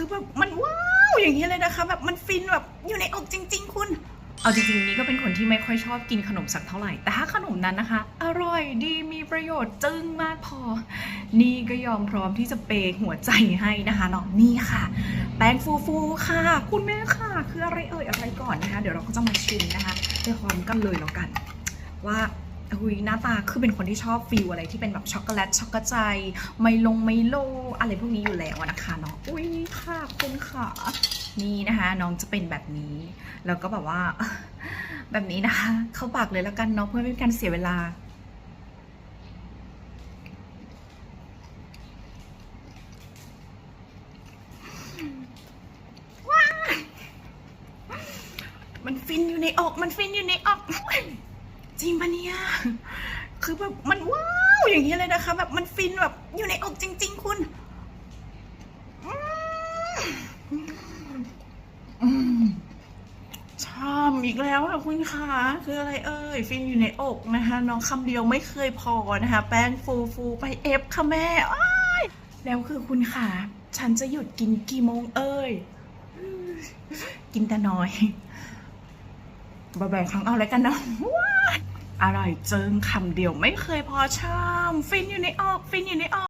คือแบบมันว้าวอย่างนี้เลยนะคะแบบมันฟินแบบอยู่ในอกจริง ๆ คุณ เอาจริงๆ นี่ก็เป็นคนที่ไม่ค่อยชอบกินขนมสักเท่าไหร่ แต่ถ้าขนมนั้นนะคะ อร่อยดีมีประโยชน์จึ้งมากพอ นี่ก็ยอมพร้อมที่จะเปย์หัวใจให้นะคะเนาะนี่ค่ะ แป้งฟูฟูๆค่ะ คุณแม่ค่ะ คืออะไรเอ่ยอะไรก่อนนะคะ เดี๋ยวเราก็จะมาชิมนะคะไปพร้อมกันเลยแล้วกัน ว่าอุยหน้าตาคือเป็นคนที่ชอบฟิลอะไรที่เป็นแบบช็อกโกแลตช็อกโกใจไมลงไมโลอะไรพวกนี้อยู่แล้วนะคะเนาะอุ้ย คุณค่ะนี่นะคะ น้องจะเป็นแบบนี้ แล้วก็แบบว่า แบบนี้นะคะ เข้าปากเลยแล้วกันเนาะเพื่อไม่เป็นการเสียเวลาว้ามันฟินอยู่ในอก มันฟินอยู่ในอก จริงปะเนี่ย คือแบบมันว้าวอย่างนี้เลยนะคะ แบบมันฟินแบบอยู่ในอกจริง ๆ คุณ มอืมชอบอีกแล้วค่ะคุณคะคืออะไรเอ่ย ฟินอยู่ในอกนะคะ น้องคำเดียวไม่เคยพอนะคะ แป้งฟูฟูไปเอฟค่ะแม่แล้วคือคุณค่ะ ฉันจะหยุดกินกี่โมงเอ่ย กินแต่น้อยบแบ่งครั้งเอาแล้วกันนะว้าอร่อยเจิงคำเดียวไม่เคยพอชาม ฟินอยู่ในออกฟินอยู่ในออก